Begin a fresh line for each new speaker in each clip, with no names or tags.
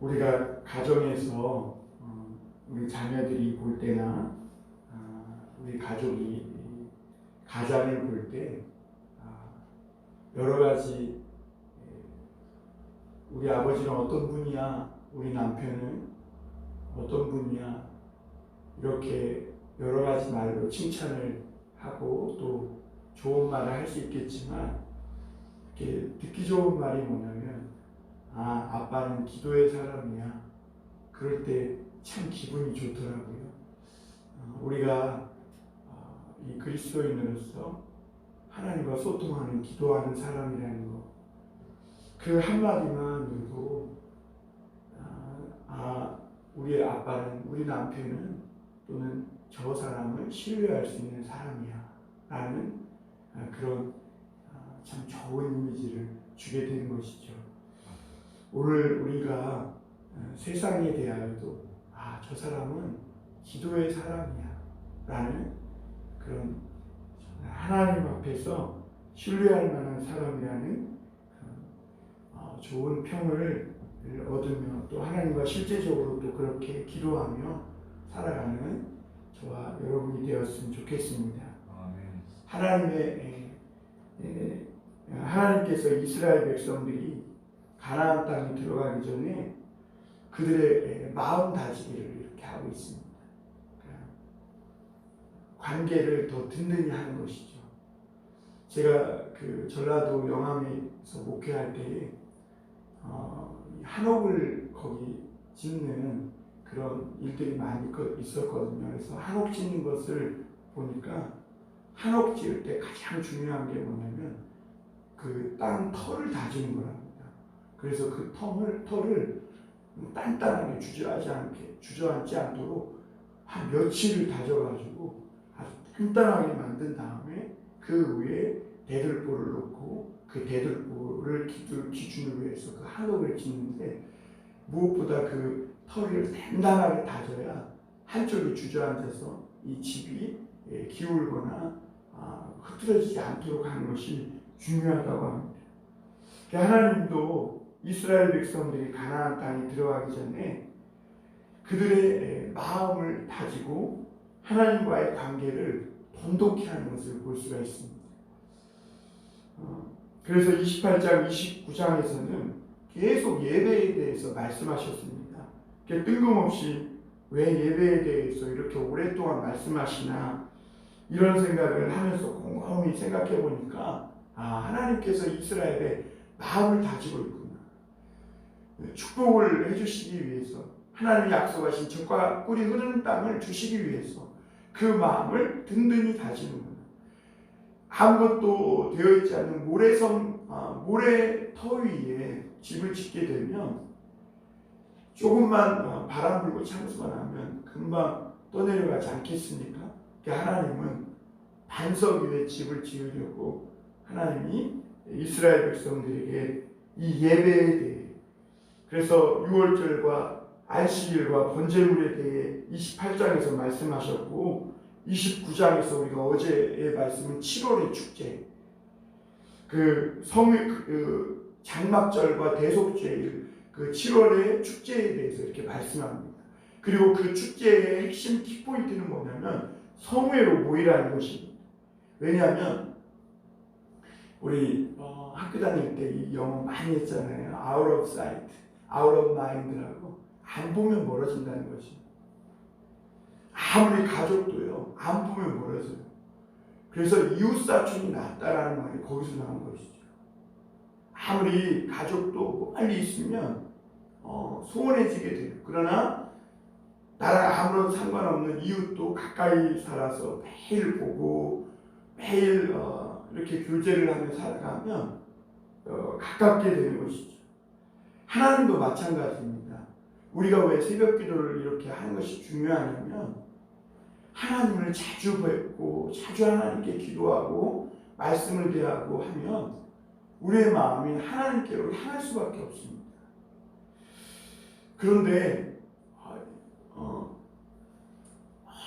우리가 가정에서 어, 우리 자녀들이 볼 때나 아, 우리 가족이 가장을 볼때 아, 여러 가지 에, 우리 아버지는 어떤 분이야, 우리 남편은 어떤 분이야? 이렇게 여러 가지 말로 칭찬을 하고 또 좋은 말을 할 수 있겠지만 이렇게 듣기 좋은 말이 뭐냐면 아 아빠는 기도의 사람이야. 그럴 때 참 기분이 좋더라고요. 어, 우리가 어, 이 그리스도인으로서 하나님과 소통하는 기도하는 사람이라는 거. 그 한마디만으로도 아, 아 우리 아빠는 우리 남편은 또는 저 사람을 신뢰할 수 있는 사람이야. 라는 아, 그런 아, 참 좋은 이미지를 주게 되는 것이죠. 오늘 우리가 어, 세상에 대하여도 아, 저 사람은 기도의 사람이야 라는 그런 하나님 앞에서 신뢰할 만한 사람이라는 어, 좋은 평을 얻으며 또 하나님과 실제적으로 또 그렇게 기도하며 살아가는 저와 여러분이 되었으면 좋겠습니다.
아멘.
하나님의 하나님께서 이스라엘 백성들이 가나안 땅에 들어가기 전에 그들의 에, 마음 다지기를 이렇게 하고 있습니다. 그러니까 관계를 더 든든히 하는 것이죠. 제가 그 전라도 영암에서 목회할 때에 어, 이 한옥을 거기 짓는 그런 일들이 많이 있- 있었거든요. 그래서 한옥 짓는 것을 보니까 한옥 지을 때 가장 중요한 게 뭐냐면 그 땅 털을 다지는 거랍니다. 그래서 그 털을, 털을 단단하게 주저하지 않게 주저앉지 않도록 한 며칠을 다져가지고 아주 단단하게 만든 다음에 그 위에 대들보를 놓고 그 대들보를 기준, 기준으로 해서 그 한옥을 짓는데 무엇보다 그 털을 단단하게 다져야 한쪽이 주저앉아서 이 집이 예, 기울거나 아, 흐트러지지 않도록 하는 것이 중요하다고 합니다. 그러니까 하나님도 이스라엘 백성들이 가나안 땅에 들어가기 전에 그들의 예, 마음을 다지고 하나님과의 관계를 돈독히 하는 것을 볼 수가 있습니다. 어, 그래서 28장, 29장에서는 계속 예배에 대해서 말씀하셨습니다. 뜬금없이 왜 예배에 대해서 이렇게 오랫동안 말씀하시나 이런 생각을 하면서 곰곰이 생각해 보니까 아 하나님께서 이스라엘의 마음을 다지고 있구나. 축복을 해주시기 위해서 하나님이 약속하신 적과 꿀이 흐르는 땅을 주시기 위해서 그 마음을 든든히 다지는구나. 아무것도 되어 있지 않은 모래성 아, 모래 터 위에 집을 짓게 되면 조금만 어, 바람 불고 찬수가 나면 금방 떠내려가지 않겠습니까? 그러니까 하나님은 반석 위에 집을 지으려고 하나님이 이스라엘 백성들에게 이 예배에 대해 그래서 6월절과 안식일과 번제물에 대해 28장에서 말씀하셨고 29장에서 우리가 어제의 말씀은 7월의 축제 그 성의 그 장막절과 대속죄일 그 7월의 축제에 대해서 이렇게 말씀합니다. 그리고 그 축제의 핵심 키포인트는 뭐냐면 성회로 모이라는 것입니다. 왜냐하면 우리 어, 학교 다닐 때 이 영어 많이 했잖아요. out of sight, out of mind라고 안 보면 멀어진다는 것입니다. 아무리 가족도요 안 보면 멀어져요. 그래서 이웃 사촌이 낫다라는 말이 거기서 나온 것이죠. 아무리 가족도 빨리 있으면 어, 소원해지게 돼요. 그러나 나랑 아무런 상관없는 이웃도 가까이 살아서 매일 보고 매일 어, 이렇게 교제를 하며 살아가면 어, 가깝게 되는 것이죠. 하나님도 마찬가지입니다. 우리가 왜 새벽 기도를 이렇게 하는 것이 중요하냐면 하나님을 자주 뵙고 자주 하나님께 기도하고 말씀을 대하고 하면 우리의 마음이 하나님께로 향할 수밖에 없습니다. 그런데 어,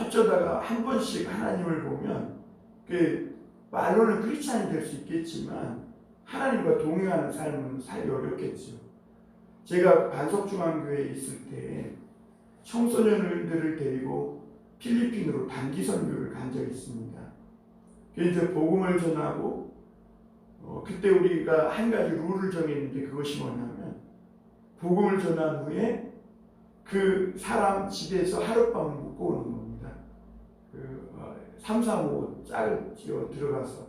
어쩌다가 한 번씩 하나님을 보면 그 말로는 크리스찬이 될 수 있겠지만 하나님과 동행하는 삶은 살기 어렵겠죠. 제가 반석중앙교회에 있을 때 청소년들을 데리고 필리핀으로 단기 선교를 간 적이 있습니다. 이제 복음을 전하고 어, 그때 우리가 한 가지 룰을 정했는데 그것이 뭐냐면 복음을 전한 후에 그 사람 집에서 하룻밤을 묵고 오는 겁니다. 그 어, 3, 4, 5 짝을 지어 들어가서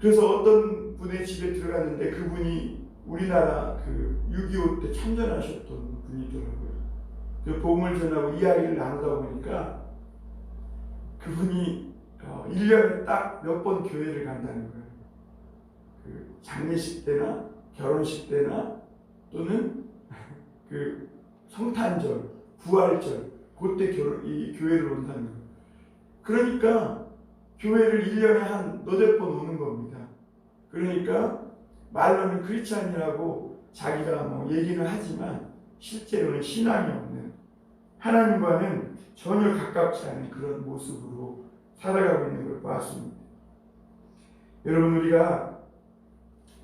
그래서 어떤 분의 집에 들어갔는데 그분이 우리나라 그 6.25 때 참전하셨던 분이더라고요. 그 복음을 전하고 이야기를 나누다 보니까 그분이 어, 1년에 딱 몇 번 교회를 간다는 거예요. 그 장례식 때나 결혼식 때나 또는 그 성탄절, 부활절 그때 결혼, 이 교회를 온다는 거예요. 그러니까 교회를 1년에 한 너댓 번 오는 겁니다. 그러니까 말로는 크리스찬이라고 자기가 뭐 얘기는 하지만 실제로는 신앙이 없는 하나님과는 전혀 가깝지 않은 그런 모습으로 살아가고 있는 걸 보았습니다. 여러분 우리가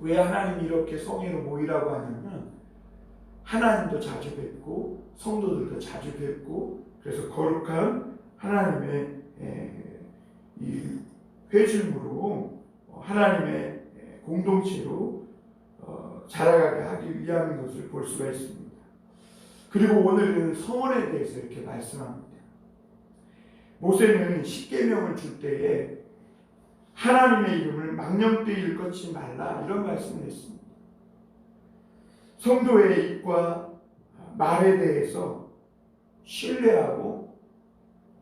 왜 하나님 이렇게 성회로 모이라고 하냐면 하나님도 자주 뵙고 성도들도 자주 뵙고 그래서 거룩한 하나님의 회중으로 어, 하나님의 에, 공동체로 어, 자라가게 하기 위함인 것을 볼 수가 있습니다. 그리고 오늘은 성원에 대해서 이렇게 말씀합니다. 모세는 십계명을 줄 때에 하나님의 이름을 망령되이 일컫지 말라 이런 말씀을 했습니다. 성도의 입과 말에 대해서 신뢰하고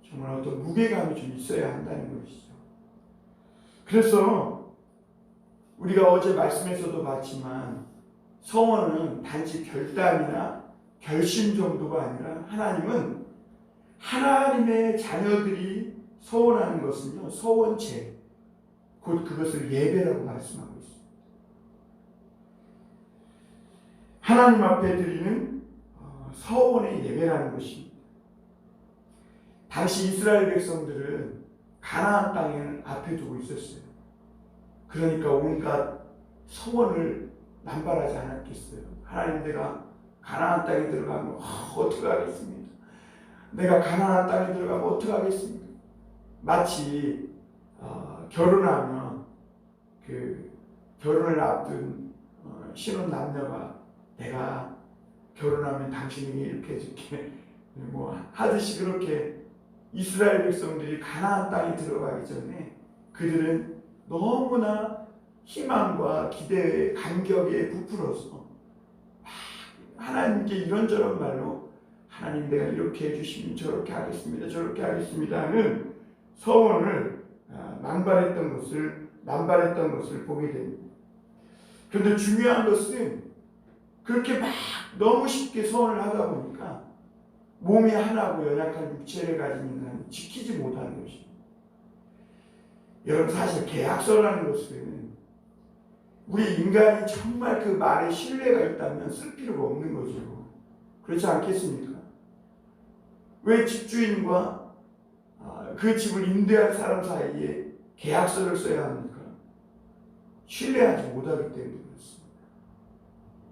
정말 어떤 무게감이 좀 있어야 한다는 것이죠. 그래서 우리가 어제 말씀에서도 봤지만 성원은 단지 결단이나 결심 정도가 아니라 하나님은 하나님의 자녀들이 서원하는 것은요 서원체 곧 그것을 예배라고 말씀하고 있습니다. 하나님 앞에 드리는 어, 서원의 예배라는 것입니다. 당시 이스라엘 백성들은 가나안 땅을 앞에 두고 있었어요. 그러니까 온갖 서원을 남발하지 않았겠어요. 하나님 내가 가나안 땅에 들어가면 어, 어떻게 하겠습니까? 내가 가나안 땅에 들어가면 어떻게 하겠습니까? 마치 어, 결혼하면 그 결혼을 앞둔 어, 신혼 남녀가 내가 결혼하면 당신이 이렇게 해줄게 뭐 하듯이 그렇게 이스라엘 백성들이 가나안 땅에 들어가기 전에 그들은 너무나 희망과 기대에 감격에 부풀어서 하나님께 이런저런 말로 하나님 내가 이렇게 해주시면 저렇게 하겠습니다 저렇게 하겠습니다 하는 서원을 아, 남발했던 것을 남발했던 것을 보게 됩니다. 그런데 중요한 것은 그렇게 막 너무 쉽게 서원을 하다 보니까 몸이 하나고 연약한 육체를 가진 인간이 지키지 못하는 것입니다. 여러분 사실 계약서라는 것은 우리 인간이 정말 그 말에 신뢰가 있다면 쓸 필요가 없는 거죠. 그렇지 않겠습니까? 왜 집주인과 아, 그 집을 임대할 사람 사이에 계약서를 써야 합니까? 신뢰하지 못하기 때문에 그렇습니다.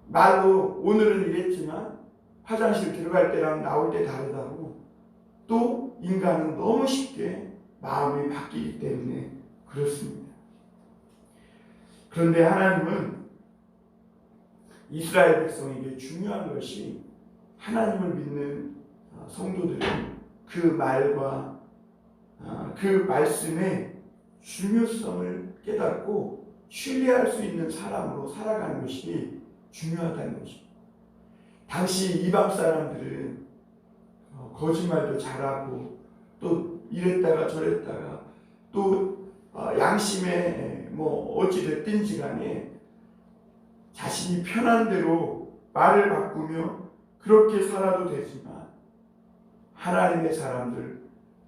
말로 오늘은 이랬지만 화장실 들어갈 때랑 나올 때 다르다고 또 인간은 너무 쉽게 마음이 바뀌기 때문에 그렇습니다. 그런데 하나님은 이스라엘 백성에게 중요한 것이 하나님을 믿는 어, 성도들은 그 말과 어, 그 말씀의 중요성을 깨닫고 신뢰할 수 있는 사람으로 살아가는 것이 중요하다는 것입니다. 당시 이방 사람들은 어, 거짓말도 잘하고 또 이랬다가 저랬다가 또 양심에 뭐 어찌 됐든지 간에 자신이 편한 대로 말을 바꾸며 그렇게 살아도 되지만 하나님의 사람들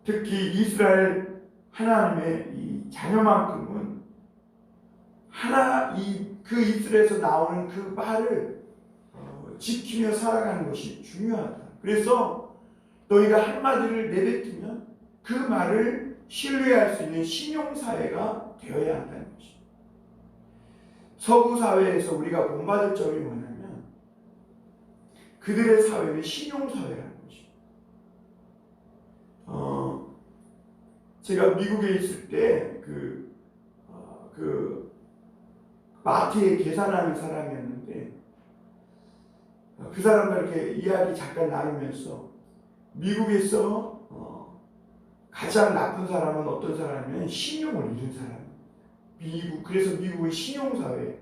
특히 이스라엘 하나님의 이 자녀만큼은 하나 이 그 이스라엘에서 나오는 그 말을 어, 지키며 살아가는 것이 중요하다. 그래서 너희가 한마디를 내뱉으면 그 말을 신뢰할 수 있는 신용 사회가 되어야 한다는 것입니다. 서구 사회에서 우리가 본받을 점이 뭐냐면 그들의 사회는 신용 사회라는 거죠. 어, 제가 미국에 있을 때그 어, 그 마트에 계산하는 사람이었는데 어, 그 사람과 이렇게 이야기 잠깐 나누면서 미국에서 어, 가장 나쁜 사람은 어떤 사람이면 신용을 잃은 사람. 미국 그래서 미국의 신용 사회.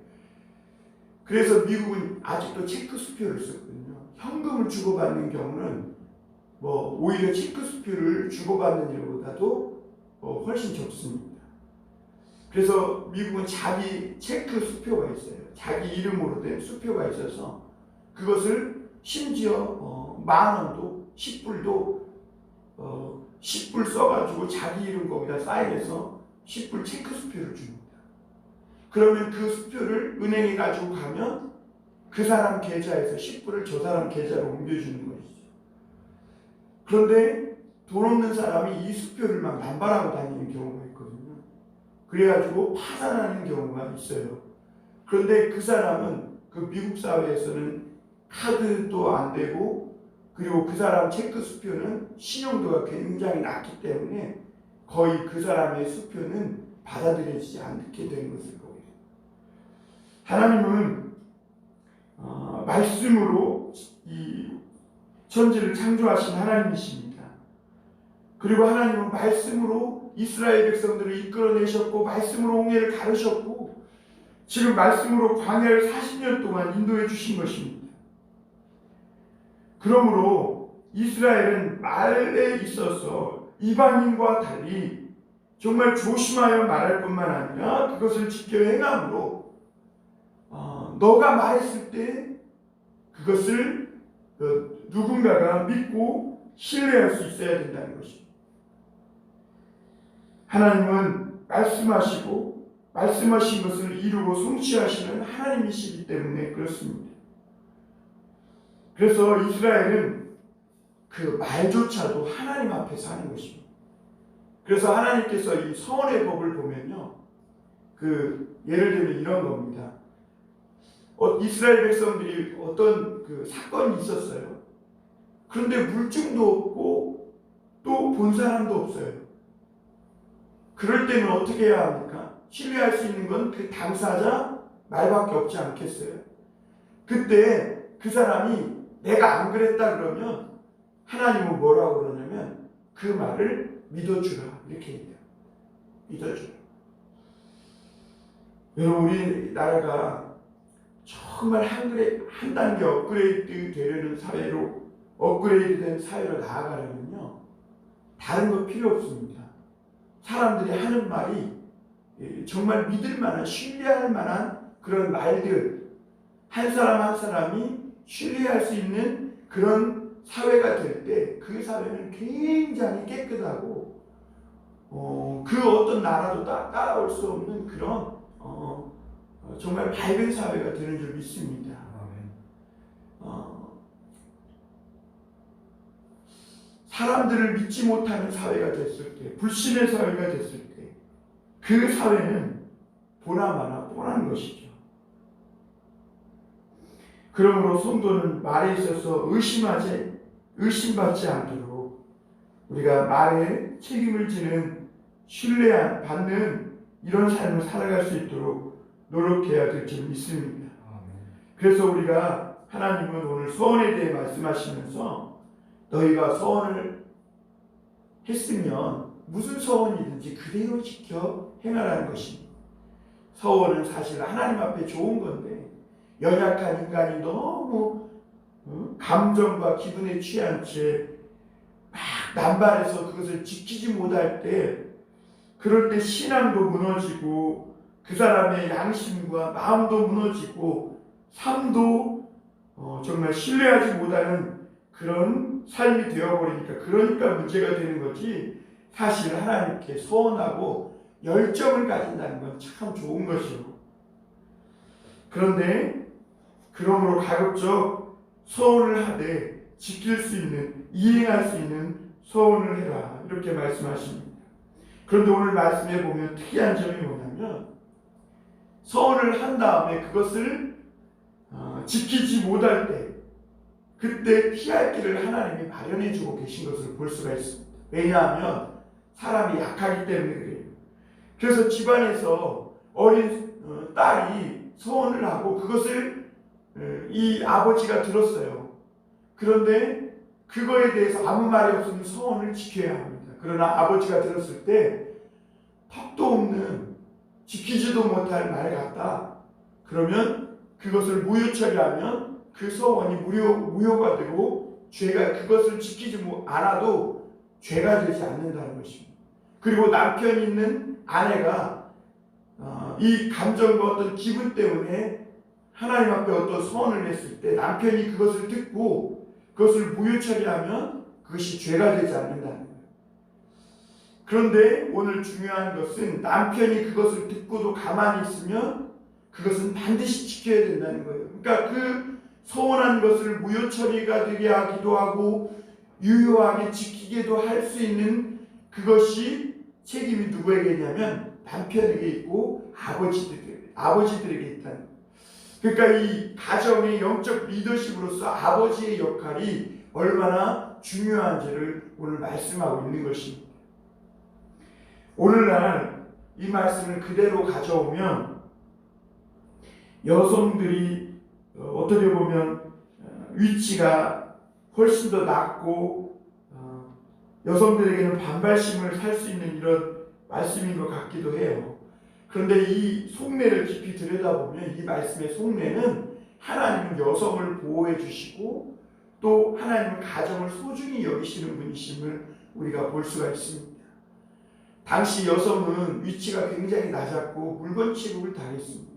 그래서 미국은 아직도 체크 수표를 쓰거든요. 현금을 주고받는 경우는 뭐 오히려 체크 수표를 주고받는 일보다도 어, 훨씬 적습니다. 그래서 미국은 자기 체크 수표가 있어요. 자기 이름으로 된 수표가 있어서 그것을 심지어 어, 만 원도 10불도 어, 10불 써가지고 자기 이름 거기다 사인해서 10불 체크 수표를 줍니다. 그러면 그 수표를 은행에 가지고 가면 그 사람 계좌에서 10불을 저 사람 계좌로 옮겨주는 것이죠. 그런데 돈 없는 사람이 이 수표를 막 남발하고 다니는 경우가 있거든요. 그래가지고 파산하는 경우가 있어요. 그런데 그 사람은 그 미국 사회에서는 카드도 안 되고 그리고 그 사람 체크 수표는 신용도가 굉장히 낮기 때문에 거의 그 사람의 수표는 받아들여지지 않게 되는 것일 거예요. 하나님은 어, 말씀으로 이 천지를 창조하신 하나님이십니다. 그리고 하나님은 말씀으로 이스라엘 백성들을 이끌어내셨고 말씀으로 홍해를 가르셨고 지금 말씀으로 광야를 40년 동안 인도해 주신 것입니다. 그러므로 이스라엘은 말에 있어서 이방인과 달리 정말 조심하여 말할 뿐만 아니라 그것을 지켜 행함으로 어, 너가 말했을 때 그것을 어, 누군가가 믿고 신뢰할 수 있어야 된다는 것입니다. 하나님은 말씀하시고 말씀하신 것을 이루고 성취하시는 하나님이시기 때문에 그렇습니다. 그래서 이스라엘은 그 말조차도 하나님 앞에서 하는 것입니다. 그래서 하나님께서 이 서원의 법을 보면요. 그 예를 들면 이런 겁니다. 어, 이스라엘 백성들이 어떤 그 사건이 있었어요. 그런데 물증도 없고 또 본 사람도 없어요. 그럴 때는 어떻게 해야 합니까? 신뢰할 수 있는 건 그 당사자 말밖에 없지 않겠어요? 그때 그 사람이 내가 안 그랬다 그러면 하나님은 뭐라고 그러냐면 그 말을 믿어주라 이렇게 얘기해요. 믿어주라. 여러분 우리나라가 정말 한, 그레, 한 단계 업그레이드 되려는 사회로 업그레이드된 사회로 나아가려면요 다른 거 필요 없습니다. 사람들이 하는 말이 예, 정말 믿을 만한 신뢰할 만한 그런 말들 한 사람 한 사람이 신뢰할 수 있는 그런 사회가 될 때 그 사회는 굉장히 깨끗하고 어, 그 어떤 나라도 따, 따라올 수 없는 그런 어, 어, 정말 밝은 사회가 되는 줄 믿습니다. 어, 사람들을 믿지 못하는 사회가 됐을 때, 불신의 사회가 됐을 때, 그 사회는 보나마나 뻔한 것이죠. 그러므로 성도는 말에 있어서 의심하지, 의심받지 않도록 우리가 말에 책임을 지는 신뢰 받는 이런 삶을 살아갈 수 있도록 노력해야 될 줄 믿습니다. 그래서 우리가 하나님은 오늘 서원에 대해 말씀하시면서 너희가 서원을 했으면 무슨 서원이든지 그대로 지켜 행하라는 것입니다. 서원은 사실 하나님 앞에 좋은 건데 연약한 인간이 너무 어? 감정과 기분에 취한 채 막 남발해서 그것을 지키지 못할 때 그럴 때 신앙도 무너지고 그 사람의 양심과 마음도 무너지고 삶도 어, 정말 신뢰하지 못하는 그런 삶이 되어버리니까 그러니까 문제가 되는 거지 사실 하나님께 소원하고 열정을 가진다는 건 참 좋은 것이요. 그런데 그러므로 가급적 소원을 하되 지킬 수 있는 이행할 수 있는 소원을 해라 이렇게 말씀하십니다. 그런데 오늘 말씀해 보면 특이한 점이 뭐냐면 소원을 한 다음에 그것을 어, 지키지 못할 때 그때 피할 길을 하나님이 마련해 주고 계신 것을 볼 수가 있습니다. 왜냐하면 사람이 약하기 때문에 그래요. 그래서 집안에서 어린 어, 딸이 소원을 하고 그것을 어, 이 아버지가 들었어요. 그런데 그거에 대해서 아무 말이 없으면 소원을 지켜야 합니다. 그러나 아버지가 들었을 때 턱도 없는 지키지도 못할 말 같다. 그러면 그것을 무효 처리하면 그 소원이 무효, 무효가 되고 죄가 그것을 지키지 못- 않아도 죄가 되지 않는다는 것입니다. 그리고 남편 있는 아내가 어, 이 감정과 어떤 기분 때문에 하나님 앞에 어떤 소원을 냈을 때 남편이 그것을 듣고 그것을 무효 처리 하면 그것이 죄가 되지 않는다는 거예요. 그런데 오늘 중요한 것은 남편이 그것을 듣고도 가만히 있으면 그것은 반드시 지켜야 된다는 거예요. 그러니까 그 소원한 것을 무효 처리가 되게 하기도 하고 유효하게 지키게도 할 수 있는 그것이 책임이 누구에게 있냐면 남편에게 있고 아버지들에게 아버지들에게 있다는 거예요. 그러니까 이 가정의 영적 리더십으로서 아버지의 역할이 얼마나 중요한지를 오늘 말씀하고 있는 것입니다. 오늘날 이 말씀을 그대로 가져오면 여성들이 어, 어떻게 보면 어, 위치가 훨씬 더 낮고 어, 여성들에게는 반발심을 살 수 있는 이런 말씀인 것 같기도 해요. 그런데 이 속내를 깊이 들여다보면 이 말씀의 속내는 하나님은 여성을 보호해 주시고 또 하나님은 가정을 소중히 여기시는 분이심을 우리가 볼 수가 있습니다. 당시 여성은 위치가 굉장히 낮았고 물건 취급을 당했습니다.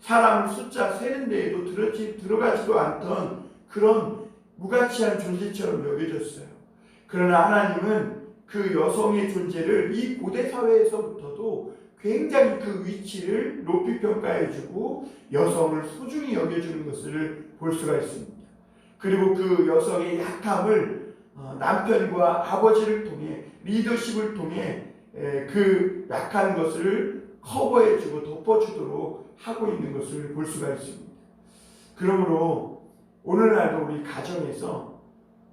사람을 숫자 세는 데에도 들어가지도 않던 그런 무가치한 존재처럼 여겨졌어요. 그러나 하나님은 그 여성의 존재를 이 고대 사회에서부터도 굉장히 그 위치를 높이 평가해주고 여성을 소중히 여겨주는 것을 볼 수가 있습니다. 그리고 그 여성의 약함을 어, 남편과 아버지를 통해 리더십을 통해 에, 그 약한 것을 커버해주고 덮어주도록 하고 있는 것을 볼 수가 있습니다. 그러므로 오늘날도 우리 가정에서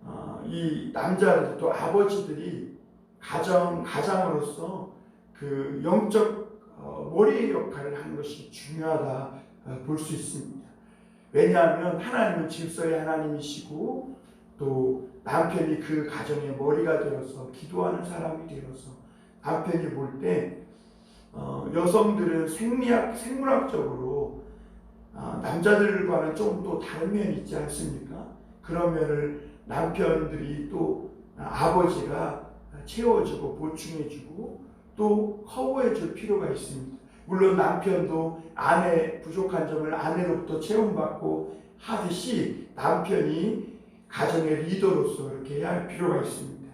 어, 이 남자들 또 아버지들이 가정 가장으로서 그 영적 어, 머리의 역할을 하는 것이 중요하다 어, 볼수 있습니다. 왜냐하면 하나님은 질서의 하나님이시고 또 남편이 그 가정의 머리가 되어서 기도하는 사람이 되어서 남편이 볼때 어, 여성들은 생리학, 생물학적으로 어, 남자들과는 좀 또 다른 면이 있지 않습니까? 그런 면을 남편들이 또 아버지가 채워주고 보충해주고 또 커버해 줄 필요가 있습니다. 물론 남편도 아내 부족한 점을 아내로부터 채움받고 하듯이 남편이 가정의 리더로서 이렇게 해야 할 필요가 있습니다.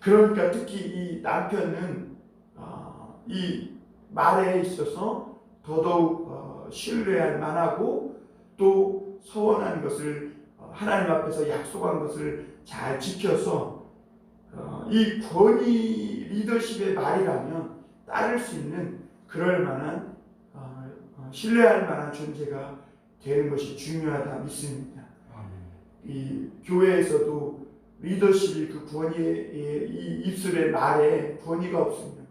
그러니까 특히 이 남편은 어, 이 말에 있어서 더더욱 어, 신뢰할 만하고 또 서원한 것을 어, 하나님 앞에서 약속한 것을 잘 지켜서 어, 이 권위 리더십의 말이라면 따를 수 있는 그럴 만한 어, 어, 신뢰할 만한 존재가 되는 것이 중요하다 믿습니다. 이 교회에서도 리더십이 그 권위의 이 입술의 말에 권위가 없으면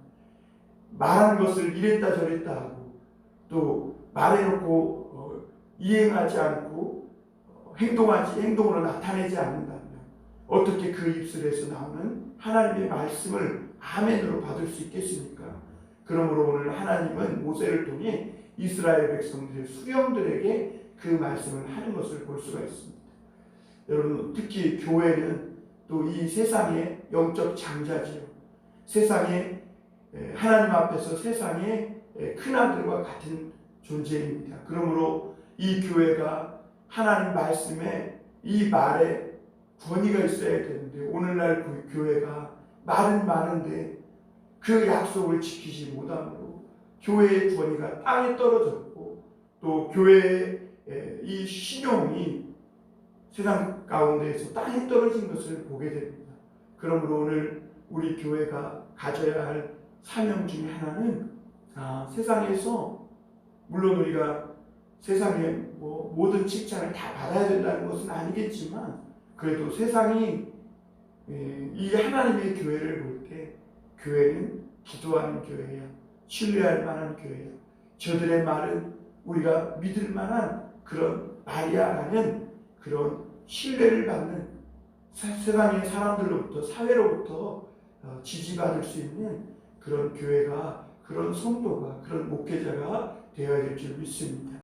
말한 것을 이랬다 저랬다 하고 또 말해놓고 어, 이행하지 않고 어, 행동하지 행동으로 나타내지 않는다면 어떻게 그 입술에서 나오는 하나님의 말씀을 아멘으로 받을 수 있겠습니까? 그러므로 오늘 하나님은 모세를 통해 이스라엘 백성들 수령들에게 그 말씀을 하는 것을 볼 수가 있습니다. 여러분 특히 교회는 또 이 세상의 영적 장자지요. 세상에 에, 하나님 앞에서 세상의 에, 큰 아들과 같은 존재입니다. 그러므로 이 교회가 하나님 말씀에 이 말에 권위가 있어야 되는데 오늘날 그 교회가 말은 많은데 그 약속을 지키지 못함으로 교회의 권위가 땅에 떨어졌고 또 교회의 에, 이 신용이 세상 가운데에서 땅에 떨어진 것을 보게 됩니다. 그러므로 오늘 우리 교회가 가져야 할 사명 중에 하나는 아, 세상에서 물론 우리가 세상에 뭐 모든 칭찬을 다 받아야 된다는 것은 아니겠지만 그래도 세상이 예, 이 하나님의 교회를 볼 때 교회는 기도하는 교회야 신뢰할 만한 교회야 저들의 말은 우리가 믿을 만한 그런 말이야라는 그런 신뢰를 받는 사- 세상의 사람들로부터 사회로부터 어, 지지받을 수 있는 그런 교회가 그런 성도가 그런 목회자가 되어야 될 줄 믿습니다.